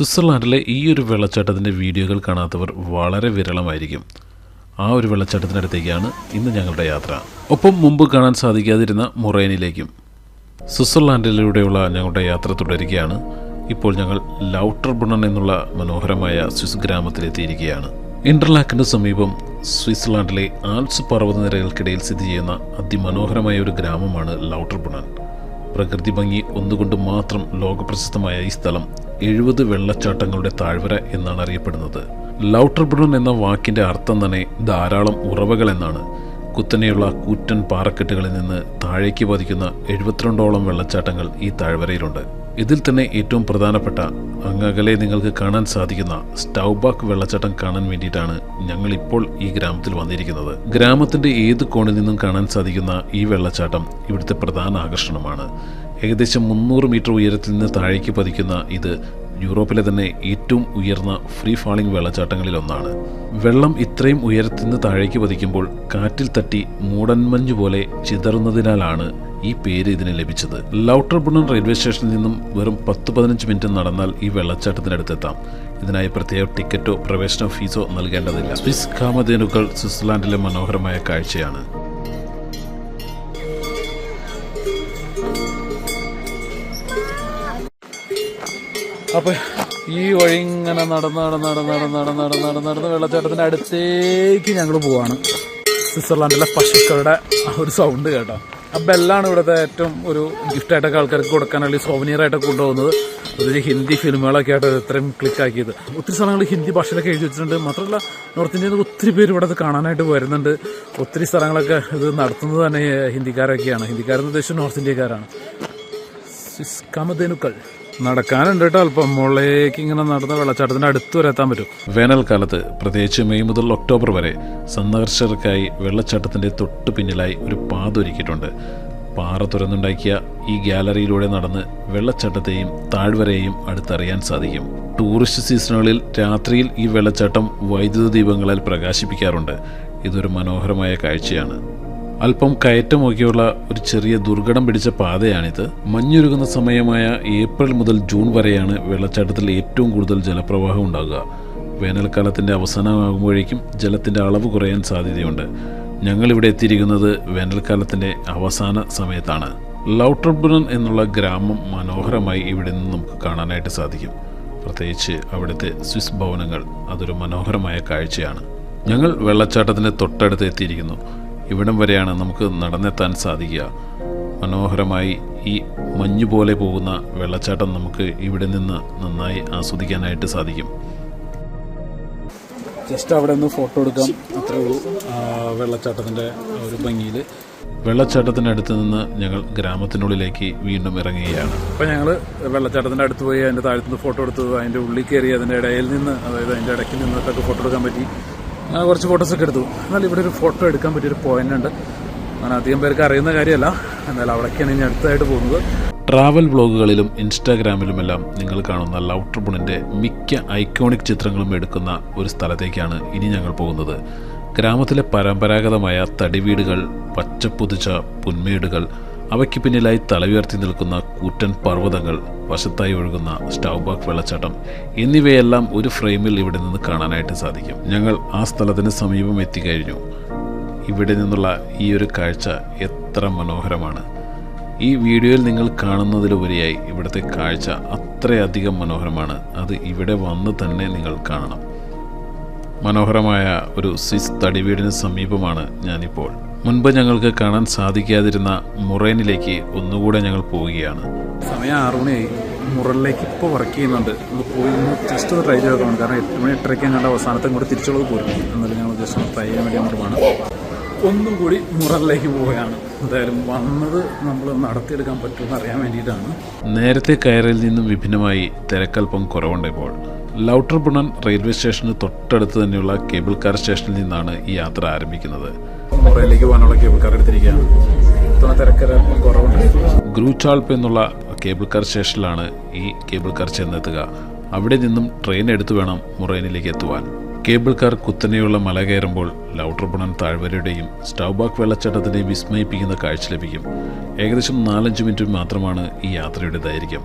സ്വിറ്റ്സർലാൻഡിലെ ഈ ഒരു വെള്ളച്ചാട്ടത്തിന്റെ വീഡിയോകൾ കാണാത്തവർ വളരെ വിരളമായിരിക്കും. ആ ഒരു വെള്ളച്ചാട്ടത്തിനടുത്തേക്കാണ് ഇന്ന് ഞങ്ങളുടെ യാത്ര. ഒപ്പം മുമ്പ് കാണാൻ സാധിക്കാതിരുന്ന മുറൈനിലേക്കും സ്വിറ്റ്സർലാൻഡിലൂടെയുള്ള ഞങ്ങളുടെ യാത്ര തുടരുകയാണ്. ഇപ്പോൾ ഞങ്ങൾ ലൗട്ടർ ബണൺ എന്നുള്ള മനോഹരമായ സ്വിസ് ഗ്രാമത്തിലെത്തിയിരിക്കുകയാണ്. ഇന്റർലാക്കിന്റെ സമീപം സ്വിറ്റ്സർലാൻഡിലെ ആൽസ് പർവതനിരകൾക്കിടയിൽ സ്ഥിതി ചെയ്യുന്ന അതിമനോഹരമായ ഒരു ഗ്രാമമാണ് ലൗട്ടർ ബണൺ പ്രകൃതി ഭംഗി ഒന്നുകൊണ്ട് മാത്രം ലോകപ്രശസ്തമായ ഈ സ്ഥലം എഴുപത് വെള്ളച്ചാട്ടങ്ങളുടെ താഴ്വര എന്നാണ് അറിയപ്പെടുന്നത്. ലൗട്ടർ ബുണൻ എന്ന വാക്കിന്റെ അർത്ഥം തന്നെ ധാരാളം ഉറവകൾ എന്നാണ് കുത്തനെയുള്ള കൂറ്റൻ പാറക്കെട്ടുകളിൽ നിന്ന് താഴേക്ക് പതിക്കുന്ന എഴുപത്തിരണ്ടോളം വെള്ളച്ചാട്ടങ്ങൾ ഈ താഴ്വരയിലുണ്ട്. ഇതിൽ തന്നെ ഏറ്റവും പ്രധാനപ്പെട്ട അങ്ങകലെ നിങ്ങൾക്ക് കാണാൻ സാധിക്കുന്ന സ്റ്റൗബാക്ക് വെള്ളച്ചാട്ടം കാണാൻ വേണ്ടിയിട്ടാണ് ഞങ്ങൾ ഇപ്പോൾ ഈ ഗ്രാമത്തിൽ വന്നിരിക്കുന്നത്. ഗ്രാമത്തിന്റെ ഏത് കോണിൽ നിന്നും കാണാൻ സാധിക്കുന്ന ഈ വെള്ളച്ചാട്ടം ഇവിടുത്തെ പ്രധാന ആകർഷണമാണ്. ഏകദേശം മുന്നൂറ് മീറ്റർ ഉയരത്തിൽ നിന്ന് താഴേക്ക് പതിക്കുന്ന ഇത് യൂറോപ്പിലെ തന്നെ ഏറ്റവും ഉയർന്ന ഫ്രീ ഫാളിംഗ് വെള്ളച്ചാട്ടങ്ങളിൽ ഒന്നാണ്. വെള്ളം ഇത്രയും ഉയരത്തിൽ നിന്ന് താഴേക്ക് പതിക്കുമ്പോൾ കാറ്റിൽ തട്ടി മൂടൻമഞ്ഞ് പോലെ ചിതറുന്നതിനാലാണ് ഈ പേര് ഇതിന് ലഭിച്ചത്. ലൗട്ടർ ബുണൻ റെയിൽവേ സ്റ്റേഷനിൽ നിന്നും വെറും പത്ത് പതിനഞ്ച് മിനിറ്റ് നടന്നാൽ ഈ വെള്ളച്ചാട്ടത്തിനടുത്തെത്താം. ഇതിനായി പ്രത്യേക ടിക്കറ്റോ പ്രവേശന ഫീസോ നൽകേണ്ടതില്ല. സ്വിസ് കാമധേനുക്കൾ സ്വിറ്റ്സർലാൻഡിലെ മനോഹരമായ കാഴ്ചയാണ്. അപ്പൊ ഈ വഴി ഇങ്ങനെ നടന്ന് നടന്ന് നടന്ന് നടന്ന് നടന്ന് നടന്ന് നടന്ന് നടന്ന് വെള്ളച്ചാട്ടത്തിന്റെ അടുത്തേക്ക് ഞങ്ങൾ പോവാണ്. സ്വിറ്റ്സർലാൻഡിലെ പശുക്കളുടെ ഒരു സൗണ്ട് കേട്ടോ. ആ ബെല്ലാണ് ഇവിടുത്തെ ഏറ്റവും ഒരു ഗിഫ്റ്റായിട്ടൊക്കെ ആൾക്കാർക്ക് കൊടുക്കാൻ അല്ലെങ്കിൽ സോവനിയർ ആയിട്ടൊക്കെ കൊണ്ടുപോകുന്നത്. അതൊരു ഹിന്ദി ഫിലിമുകളൊക്കെ ആയിട്ട് ഇത്രയും ക്ലിക്ക് ആക്കിയത്. ഒത്തിരി സ്ഥലങ്ങൾ ഹിന്ദി ഭാഷയിലൊക്കെ എഴുതി വെച്ചിട്ടുണ്ട്. മാത്രമല്ല നോർത്ത് ഇന്ത്യയിൽ നിന്ന് ഒത്തിരി പേര് ഇവിടെ കാണാനായിട്ട് വരുന്നുണ്ട്. ഒത്തിരി സ്ഥലങ്ങളൊക്കെ ഇത് നടത്തുന്നത് തന്നെ ഹിന്ദിക്കാരൊക്കെയാണ്. ഹിന്ദിക്കാരെന്ന് ഉദ്ദേശിച്ച് നോർത്ത് ഇന്ത്യക്കാരാണ്. സ്വിസ് കാമധേനുക്കൾ നടക്കാനുണ്ട് കേട്ടോ. അല്പം മുകളിലേക്ക് ഇങ്ങനെ നടന്ന വെള്ളച്ചാട്ടത്തിന്റെ അടുത്ത് വരെ എത്താൻ പറ്റും. വേനൽക്കാലത്ത് പ്രത്യേകിച്ച് മെയ് മുതൽ ഒക്ടോബർ വരെ സന്ദർശകർക്കായി വെള്ളച്ചാട്ടത്തിന്റെ തൊട്ടു പിന്നിലായി ഒരു പാത ഒരുക്കിയിട്ടുണ്ട്. പാറ തുറന്നുണ്ടാക്കിയ ഈ ഗാലറിയിലൂടെ നടന്ന് വെള്ളച്ചാട്ടത്തെയും താഴ്വരയെയും അടുത്തറിയാൻ സാധിക്കും. ടൂറിസ്റ്റ് സീസണുകളിൽ രാത്രിയിൽ ഈ വെള്ളച്ചാട്ടം വൈദ്യുത ദീപങ്ങളാൽ പ്രകാശിപ്പിക്കാറുണ്ട്. ഇതൊരു മനോഹരമായ കാഴ്ചയാണ്. അല്പം കയറ്റമൊക്കെയുള്ള ഒരു ചെറിയ ദുർഘടം പിടിച്ച പാതയാണിത്. മഞ്ഞുരുകുന്ന സമയമായ ഏപ്രിൽ മുതൽ ജൂൺ വരെയാണ് വെള്ളച്ചാട്ടത്തിൽ ഏറ്റവും കൂടുതൽ ജലപ്രവാഹം ഉണ്ടാകുക. വേനൽക്കാലത്തിന്റെ അവസാനമാകുമ്പോഴേക്കും ജലത്തിന്റെ അളവ് കുറയാൻ സാധ്യതയുണ്ട്. ഞങ്ങൾ ഇവിടെ എത്തിയിരിക്കുന്നത് വേനൽക്കാലത്തിന്റെ അവസാന സമയത്താണ്. ലൗട്ടർബുനൻ എന്നുള്ള ഗ്രാമം മനോഹരമായി ഇവിടെ നിന്ന് നമുക്ക് കാണാനായിട്ട് സാധിക്കും. പ്രത്യേകിച്ച് അവിടുത്തെ സ്വിസ് ഭവനങ്ങൾ അതൊരു മനോഹരമായ കാഴ്ചയാണ്. ഞങ്ങൾ വെള്ളച്ചാട്ടത്തിന്റെ തൊട്ടടുത്ത് എത്തിയിരിക്കുന്നു. ഇവിടം വരെയാണ് നമുക്ക് നടന്നെത്താൻ സാധിക്കുക. മനോഹരമായി ഈ മഞ്ഞു പോലെ പോകുന്ന വെള്ളച്ചാട്ടം നമുക്ക് ഇവിടെ നിന്ന് നന്നായി ആസ്വദിക്കാനായിട്ട് സാധിക്കും. ജസ്റ്റ് അവിടെ നിന്ന് ഫോട്ടോ എടുക്കാം. അത്രേ ഉള്ളൂ. ആ, വെള്ളച്ചാട്ടത്തിന്റെ ആ ഒരു ഭംഗിയിൽ വെള്ളച്ചാട്ടത്തിനടുത്ത് നിന്ന് ഞങ്ങൾ ഗ്രാമത്തിനുള്ളിലേക്ക് വീണ്ടും ഇറങ്ങുകയാണ്. അപ്പോൾ ഞങ്ങൾ വെള്ളച്ചാട്ടത്തിന്റെ അടുത്ത് പോയി അതിന്റെ താഴത്തുനിന്ന് ഫോട്ടോ എടുത്തത് അതിന്റെ ഉള്ളിൽ കയറി അതിന്റെ ഇടയിൽ നിന്ന് അതായത് അതിന്റെ ഇടയ്ക്ക് നിന്നൊക്കെ ഫോട്ടോ എടുക്കാൻ പറ്റി. അങ്ങനെ കുറച്ച് ഫോട്ടോസൊക്കെ എടുത്തു. എന്നാൽ ഇവിടെ ഒരു ഫോട്ടോ എടുക്കാൻ പറ്റിയൊരു പോയിന്റ് ഉണ്ട്. അങ്ങനെ അധികം പേർക്ക് അറിയുന്ന കാര്യമല്ല. എന്നാൽ അവിടേക്കാണ് ഇനി അടുത്തായിട്ട് പോകുന്നത്. ട്രാവൽ വ്ളോഗുകളിലും ഇൻസ്റ്റാഗ്രാമിലുമെല്ലാം നിങ്ങൾ കാണുന്ന ലൗട്ടർബുണിന്റെ മിക്ക ഐക്കോണിക് ചിത്രങ്ങളും എടുക്കുന്ന ഒരു സ്ഥലത്തേക്കാണ് ഇനി ഞങ്ങൾ പോകുന്നത്. ഗ്രാമത്തിലെ പരമ്പരാഗതമായ തടിവീടുകൾ പച്ചപ്പുതിച്ച പുന്മേടുകൾ അവയ്ക്ക് പിന്നിലായി തലയുയർത്തി നിൽക്കുന്ന കൂറ്റൻ പർവതങ്ങൾ വശത്തായി ഒഴുകുന്ന സ്റ്റൗബാക്ക് വെള്ളച്ചാട്ടം എന്നിവയെല്ലാം ഒരു ഫ്രെയിമിൽ ഇവിടെ നിന്ന് കാണാനായിട്ട് സാധിക്കും. ഞങ്ങൾ ആ സ്ഥലത്തിന് സമീപം എത്തിക്കഴിഞ്ഞു ഇവിടെ നിന്നുള്ള ഈ ഒരു കാഴ്ച എത്ര മനോഹരമാണ്. ഈ വീഡിയോയിൽ നിങ്ങൾ കാണുന്നതിലുപരിയായി ഇവിടുത്തെ കാഴ്ച അത്രയധികം മനോഹരമാണ്. അത് ഇവിടെ വന്ന് തന്നെ നിങ്ങൾ കാണണം. മനോഹരമായ ഒരു സ്വിസ് തടിവീടിന് സമീപമാണ് ഞാനിപ്പോൾ. മുൻപ് ഞങ്ങൾക്ക് കാണാൻ സാധിക്കാതിരുന്ന മുറേനിലേക്ക് ഒന്നുകൂടെ ഞങ്ങൾ പോവുകയാണ്. സമയം ആറു മണിയായി. മുറലിലേക്ക് ഇപ്പോൾ വർക്ക് ചെയ്യുന്നുണ്ട്. നമ്മൾ പോയി ഒന്ന് ജസ്റ്റ് ഒന്ന് ട്രൈ ചെയ്ത് നോക്കണം. കാരണം എട്ട് മണി എട്ടരയ്ക്ക് ഞങ്ങളുടെ അവസാനത്തെ ഇങ്ങോട്ട് തിരിച്ചുള്ളത് പോരും എന്നാലും ഞങ്ങൾ ജസ്റ്റ് ഒന്ന് ട്രൈ ചെയ്യാൻ വേണ്ടി അങ്ങോട്ട് വേണം ഒന്നും കൂടി മുറലിലേക്ക് പോവുകയാണ്. എന്തായാലും വന്നത് നമ്മൾ നടത്തിയെടുക്കാൻ പറ്റുമെന്ന് അറിയാൻ വേണ്ടിയിട്ടാണ്. നേരത്തെ കയറിൽ നിന്നും വിഭിന്നമായി തിരക്കൽപ്പം കുറവുണ്ട് ഇപ്പോൾ. ലൗട്ടർ ബുണൻ റെയിൽവേ സ്റ്റേഷന് തൊട്ടടുത്ത് തന്നെയുള്ള കേബിൾ കാർ സ്റ്റേഷനിൽ നിന്നാണ് ഈ യാത്ര ആരംഭിക്കുന്നത്. മുറയിലേക്ക് പോകാനുള്ള കേബിൾ കാർ എടുത്തിരിക്കുകയാണ്. ഇത്തവണ തിരക്കര എന്നുള്ള കേബിൾ കാർ സ്റ്റേഷനിലാണ് ഈ കേബിൾ കാർ ചെന്നെത്തുക. അവിടെ നിന്നും ട്രെയിൻ എടുത്തു വേണം മുറൈനിലേക്ക് എത്തുവാൻ. കേബിൾ കാർ കുത്തനെയുള്ള മല കയറുമ്പോൾ ലൗട്ടർ ബുണൻ താഴ്വരയുടെയും സ്റ്റൗബാക്ക് വെള്ളച്ചാട്ടത്തിന്റെയും വിസ്മയിപ്പിക്കുന്ന കാഴ്ച ലഭിക്കും. ഏകദേശം നാലഞ്ച് മിനിറ്റ് മാത്രമാണ് ഈ യാത്രയുടെ ദൈർഘ്യം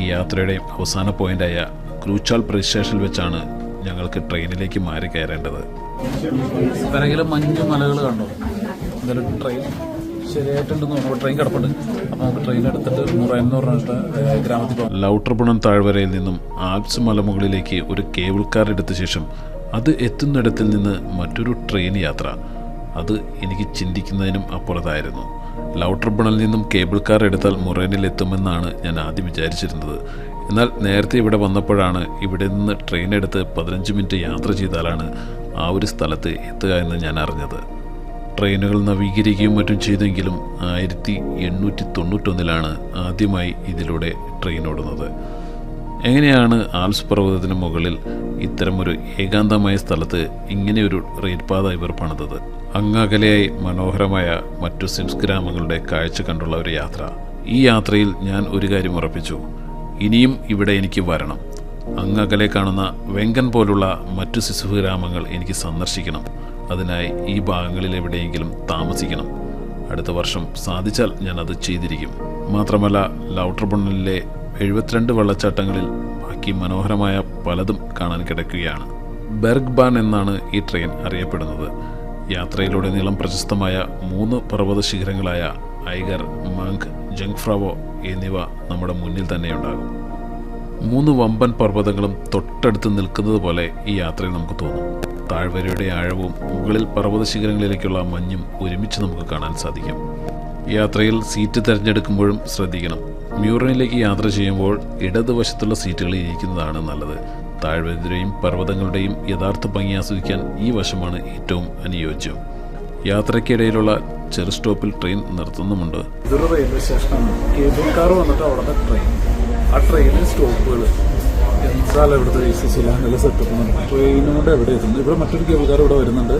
ഈ യാത്രയുടെ അവസാന പോയിന്റായ ക്രൂച്ചാൾ സ്റ്റേഷനിൽ വെച്ചാണ് ഞങ്ങൾക്ക് ട്രെയിനിലേക്ക് മാറി കയറേണ്ടത്. പിറകിൽ മഞ്ഞ് മലകൾ കണ്ടോ? എന്തായാലും ട്രെയിൻ ശരിയായിട്ടുണ്ടെന്ന് ട്രെയിൻ കിടപ്പുണ്ട്. അപ്പോൾ നമുക്ക് ട്രെയിൻ എടുത്തിട്ട് മുറ എന്ന് പറഞ്ഞിട്ട് ഗ്രാമത്തിൽ പോകാം. താഴ്വരയിൽ നിന്നും ആൽപ്സ് മലമുകളിലേക്ക് ഒരു കേബിൾ കാർ എടുത്ത ശേഷം അത് എത്തുന്നിടത്തിൽ നിന്ന് മറ്റൊരു ട്രെയിൻ യാത്ര. അത് എനിക്ക് ചിന്തിക്കുന്നതിനും അപ്പുറത്തായിരുന്നു. ലൗട്ടർബണിൽ നിന്നും കേബിൾ കാർ എടുത്താൽ മുറേനിൽ എത്തുമെന്നാണ് ഞാൻ ആദ്യം വിചാരിച്ചിരുന്നത്. എന്നാൽ നേരത്തെ ഇവിടെ വന്നപ്പോഴാണ് ഇവിടെ നിന്ന് ട്രെയിൻ എടുത്ത് പതിനഞ്ച് മിനിറ്റ് യാത്ര ചെയ്താലാണ് ആ ഒരു സ്ഥലത്ത് എത്തുക എന്ന് ഞാൻ അറിഞ്ഞത്. ട്രെയിനുകൾ നവീകരിക്കുകയും മറ്റും ചെയ്തെങ്കിലും ആയിരത്തി എണ്ണൂറ്റി തൊണ്ണൂറ്റൊന്നിലാണ് ആദ്യമായി ഇതിലൂടെ ട്രെയിൻ ഓടുന്നത്. എങ്ങനെയാണ് ആൽസ് പർവതത്തിന് മുകളിൽ ഇത്തരമൊരു ഏകാന്തമായ സ്ഥലത്ത് ഇങ്ങനെയൊരു റെയിൽപാത ഇവർ പണിതത്? അങ്ങകലെയായി മനോഹരമായ മറ്റു സിംസ് ഗ്രാമങ്ങളുടെ കാഴ്ച കണ്ടുള്ള ഒരു യാത്ര. ഈ യാത്രയിൽ ഞാൻ ഒരു കാര്യം ഉറപ്പിച്ചു. ഇനിയും ഇവിടെ എനിക്ക് വരണം. അങ്ങകലെ കാണുന്ന വെങ്കൻ പോലുള്ള മറ്റു ശിശു ഗ്രാമങ്ങൾ എനിക്ക് സന്ദർശിക്കണം. അതിനായി ഈ ഭാഗങ്ങളിൽ എവിടെയെങ്കിലും താമസിക്കണം. അടുത്ത വർഷം സാധിച്ചാൽ ഞാൻ അത് ചെയ്തിരിക്കും. മാത്രമല്ല ലൗട്ടർബണ്ണിലെ എഴുപത്തിരണ്ട് വെള്ളച്ചാട്ടങ്ങളിൽ ബാക്കി മനോഹരമായ പലതും കാണാൻ കിടക്കുകയാണ്. ബെർഗ് ബാൻ എന്നാണ് ഈ ട്രെയിൻ അറിയപ്പെടുന്നത്. യാത്രയിലൂടെ നീളം പ്രശസ്തമായ മൂന്ന് പർവത ശിഖരങ്ങളായ ഐഗർ മങ്ക് ജങ്ഫ്രാവോ എന്നിവ നമ്മുടെ മുന്നിൽ തന്നെയുണ്ടാകും. മൂന്ന് വമ്പൻ പർവതങ്ങളും തൊട്ടടുത്ത് നിൽക്കുന്നത് പോലെ ഈ യാത്രയിൽ നമുക്ക് തോന്നും. താഴ്വരയുടെ ആഴവും മുകളിൽ പർവത ശിഖരങ്ങളിലേക്കുള്ള മഞ്ഞും ഒരുമിച്ച് നമുക്ക് കാണാൻ സാധിക്കും. യാത്രയിൽ സീറ്റ് തിരഞ്ഞെടുക്കുമ്പോഴും ശ്രദ്ധിക്കണം. മ്യൂറനിലേക്ക് യാത്ര ചെയ്യുമ്പോൾ ഇടതുവശത്തുള്ള സീറ്റുകളിൽ ഇരിക്കുന്നതാണ് നല്ലത്. താഴ്വരയുടെയും പർവതങ്ങളുടെയും യഥാർത്ഥ ഭംഗി ആസ്വദിക്കാൻ ഈ വശമാണ് ഏറ്റവും അനുയോജ്യം. യാത്രയ്ക്കിടയിലുള്ള ചെറു സ്റ്റോപ്പിൽ ട്രെയിൻ നിർത്തുന്നുമുണ്ട്. റെയിൽവേ സ്റ്റേഷനാണ്. കേബിൾ കാർ വന്നിട്ട് അവിടുത്തെ ട്രെയിൻ. ആ ട്രെയിനിൽ സ്റ്റോപ്പുകൾ എന്നാൽ ഇവിടുത്തെ സുലാനിലെ സെറ്റപ്പ് ട്രെയിനോട് എവിടെ എത്തുന്നു ഇവിടെ മറ്റൊരു കേൾക്കാർ ഇവിടെ വരുന്നുണ്ട്.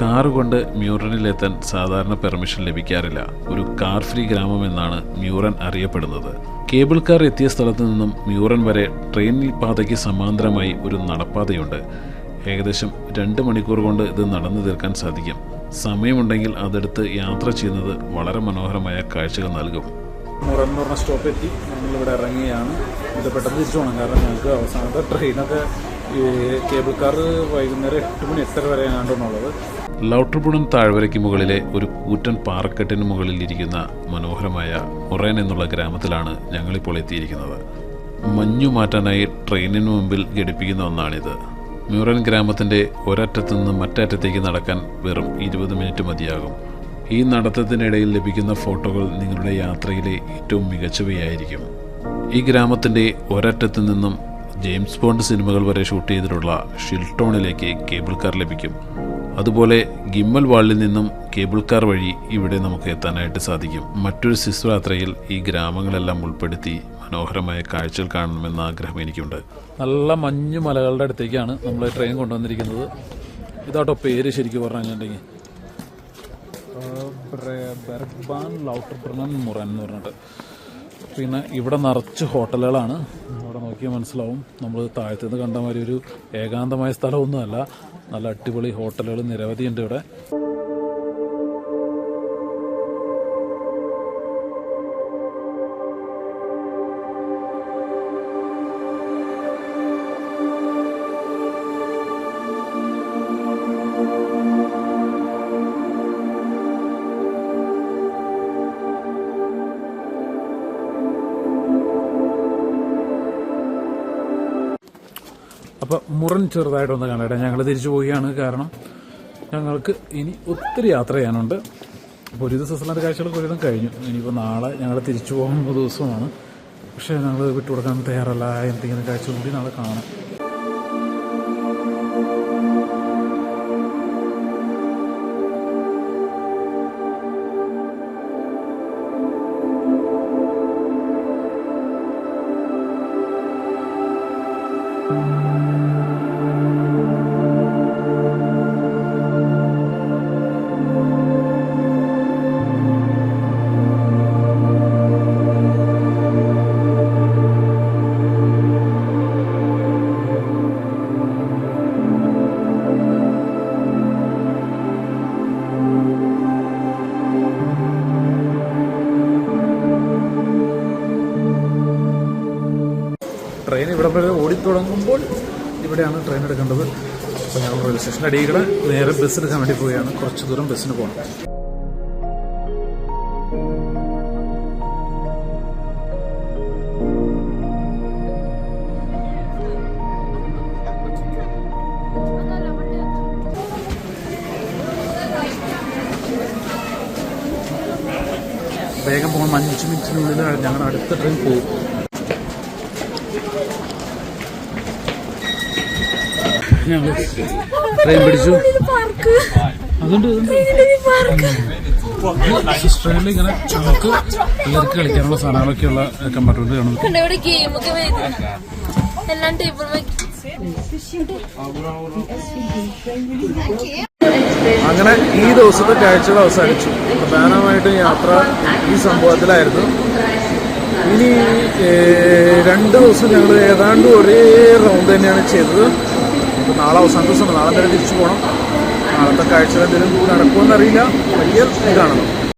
കാർ കൊണ്ട് മ്യൂറനിലെത്താൻ സാധാരണ പെർമിഷൻ ലഭിക്കാറില്ല. ഒരു കാർ ഫ്രീ ഗ്രാമം എന്നാണ് മ്യൂറൻ അറിയപ്പെടുന്നത്. കേബിൾ കാർ എത്തിയ സ്ഥലത്തു നിന്നും മ്യൂറൻ വരെ ട്രെയിനിൽ പാതയ്ക്ക് സമാന്തരമായി ഒരു നടപ്പാതയുണ്ട്. ഏകദേശം രണ്ട് മണിക്കൂർ കൊണ്ട് ഇത് നടന്നു തീർക്കാൻ സാധിക്കും. സമയമുണ്ടെങ്കിൽ അതെടുത്ത് യാത്ര ചെയ്യുന്നത് വളരെ മനോഹരമായ കാഴ്ചകൾ നൽകും. മുറൻ എന്ന് പറഞ്ഞ സ്റ്റോപ്പ് എത്തി നമ്മളിവിടെ ഇറങ്ങിയാണ് ഇത് പെട്ടെന്ന് തിരിച്ചു പോകണം കാരണം ഞങ്ങൾക്ക് അവസാനത്തെ ട്രെയിനൊക്കെ ഈ കേബിൾ കാർ വൈകുന്നേരം എട്ട് മണി എട്ടര വരെ എങ്ങാണ്ടെന്നുള്ളത് ലൗട്ടർപുണം താഴ്വരയ്ക്ക് മുകളിലെ ഒരു കൂറ്റൻ പാറക്കെട്ടിന് മുകളിൽ ഇരിക്കുന്ന മനോഹരമായ മൊറേൻ എന്നുള്ള ഗ്രാമത്തിലാണ് ഞങ്ങളിപ്പോൾ എത്തിയിരിക്കുന്നത്. മഞ്ഞു മാറ്റാനായി ട്രെയിനിന് മുമ്പിൽ ഘടിപ്പിക്കുന്ന ഒന്നാണിത്. മ്യൂറൻ ഗ്രാമത്തിന്റെ ഒരറ്റത്തു നിന്ന് മറ്ററ്റത്തേക്ക് നടക്കാൻ വെറും ഇരുപത് മിനിറ്റ് മതിയാകും. ഈ നടത്തത്തിനിടയിൽ ലഭിക്കുന്ന ഫോട്ടോകൾ നിങ്ങളുടെ യാത്രയിലെ ഏറ്റവും മികച്ചവയായിരിക്കും. ഈ ഗ്രാമത്തിന്റെ ഒരറ്റത്തു നിന്നും ജെയിംസ് ബോണ്ട് സിനിമകൾ വരെ ഷൂട്ട് ചെയ്തിട്ടുള്ള ഷിൽട്ടോണിലേക്ക് കേബിൾ കാർ ലഭിക്കും. അതുപോലെ ഗിമ്മൽ വാളിൽ നിന്നും കേബിൾ കാർ വഴി ഇവിടെ നമുക്ക് എത്താനായിട്ട് സാധിക്കും. മറ്റൊരു ശിശുയാത്രയിൽ ഈ ഗ്രാമങ്ങളെല്ലാം ഉൾപ്പെടുത്തി മനോഹരമായ കാഴ്ചകൾ കാണണമെന്ന ആഗ്രഹം എനിക്കുണ്ട്. നല്ല മഞ്ഞു മലകളുടെ അടുത്തേക്കാണ് നമ്മൾ ട്രെയിൻ കൊണ്ടുവന്നിരിക്കുന്നത്. ഇതാട്ടോ പേര് ശരിക്കും പറഞ്ഞു കഴിഞ്ഞിട്ടുണ്ടെങ്കിൽ ബെർഗ്ബാൻ മുറൻ എന്ന് പറഞ്ഞിട്ട്. പിന്നെ ഇവിടെ നിറച്ച് ഹോട്ടലുകളാണ്. അവിടെ നോക്കിയാൽ മനസ്സിലാവും. നമ്മൾ താഴത്തുനിന്ന് കണ്ട മാതിരി ഒരു ഏകാന്തമായ സ്ഥലമൊന്നുമല്ല. നല്ല അടിപൊളി ഹോട്ടലുകൾ നിരവധിയുണ്ട് ഇവിടെ. മുറൻ ചെറുതായിട്ടൊന്ന് കാണട്ടെ. ഞങ്ങൾ തിരിച്ചു പോവുകയാണ്. കാരണം ഞങ്ങൾക്ക് ഇനി ഒത്തിരി യാത്ര ചെയ്യാനുണ്ട്. അപ്പോൾ ഒരു ദിവസം സ്ഥലത്തെ കാഴ്ചകളൊക്കെ ഒരുവിധം കഴിഞ്ഞു. ഇനിയിപ്പോൾ നാളെ ഞങ്ങൾ തിരിച്ചു പോകുന്ന ദിവസമാണ്. പക്ഷേ ഞങ്ങൾ വിട്ടുകൊടുക്കാൻ തയ്യാറല്ല. എന്തെങ്കിലും കാഴ്ച കൂടി നാളെ കാണാം. സ്റ്റേഷന്റെ അടിയിൽ നേരെ ബസ് എടുക്കാൻ വേണ്ടി പോവുകയാണ്. കുറച്ച് ദൂരം ബസ്സിന് പോകണം വേഗം പോകണം അഞ്ച് മിനിറ്റിനുള്ളിൽ ഞങ്ങളുടെ അടുത്ത ട്രെയിൻ പോകും ഞങ്ങൾ ട്രെയിൻ പിടിച്ചു. അതുകൊണ്ട് ട്രെയിനിൽ ഇങ്ങനെ നമുക്ക് പിള്ളേർക്ക് കളിക്കാനുള്ള സാധനങ്ങളൊക്കെയുള്ള കമ്പാർട്ട്മെന്റ് എല്ലാം ടേബിൾ അങ്ങനെ ഈ ദിവസത്തെ കാഴ്ചകൾ അവസാനിച്ചു. പ്രധാനമായിട്ടും യാത്ര ഈ സംഭവത്തിലായിരുന്നു. ഇനി രണ്ട് ദിവസം ഞങ്ങൾ ഏതാണ്ട് ഒരേ റൗണ്ട് തന്നെയാണ് ചെയ്തത്. ഇപ്പൊ നാളെ അവസാന ദിവസം നാളെ തന്നെ തിരിച്ചു പോകണം. നാളത്തെ കാഴ്ചകൾ എന്തെങ്കിലും നടക്കുമെന്നറിയില്ല. വലിയ ഇതാണ്